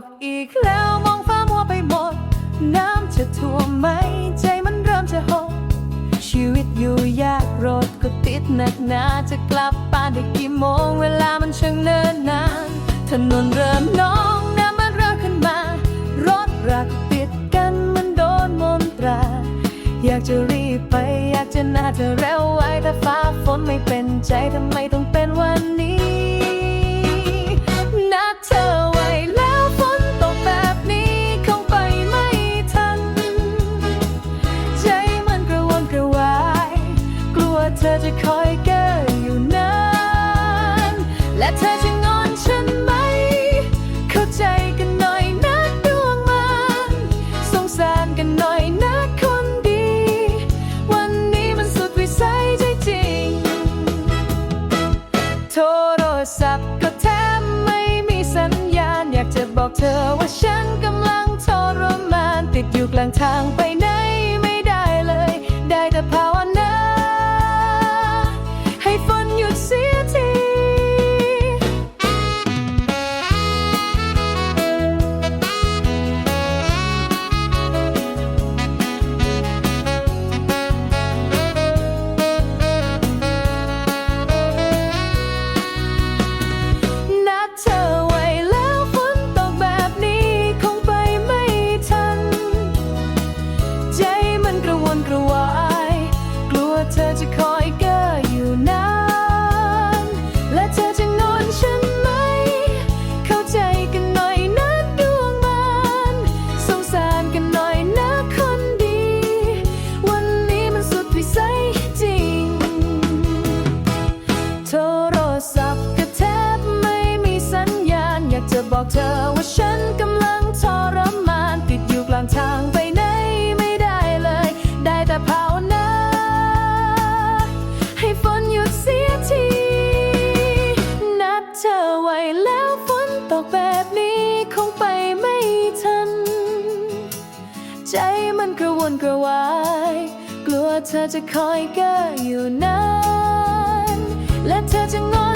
กอีกแล้วมองฟ้ามัวไปหมด น้ำจะท่วมไหม ใจมันเริ่มจะหก ชีวิตอยู่ยากรถก็ติดหนักหนาจะกลับบ้านได้กี่โมง เวลามันช่างเนินนาน ถนนเริ่มน้องน้ำมันเริ่มขึ้นมา รถรักติดกันมันโดนมนตรา อยากจะรีบไปอยากจะน่าจะเร็วไว้ถ้าฟ้าฝนไม่เป็นใจทำไมต้องเป็นวัน เธอจะคอยเกออยู่นานและเธอจะงอนฉันไหม เข้าใจกันหน่อยนะดวงมันสงสารกันหน่อยนะคนดี วันนี้มันสุดวิสัยใจจริง โทรศัพท์ก็แทบไม่มีสัญญาณ อยากจะบอกเธอว่าฉันกำลังทรมานติดอยู่กลางทาง กระวาย กลัวเธอจะคอยเก้ออยู่นาน และเธอจะงอนฉันไหม เข้าใจกันหน่อยนะดวงมันสงสารกันหน่อยนะคนดี วันนี้มันสุดวิสัยจริง โทรศัพท์ก็แทบไม่มีสัญญาณ อยากจะบอกเธอว่าฉัน ใจมันกระวนกระวาย กลัวเธอจะคอยเกออยู่นานและเธอจะงอ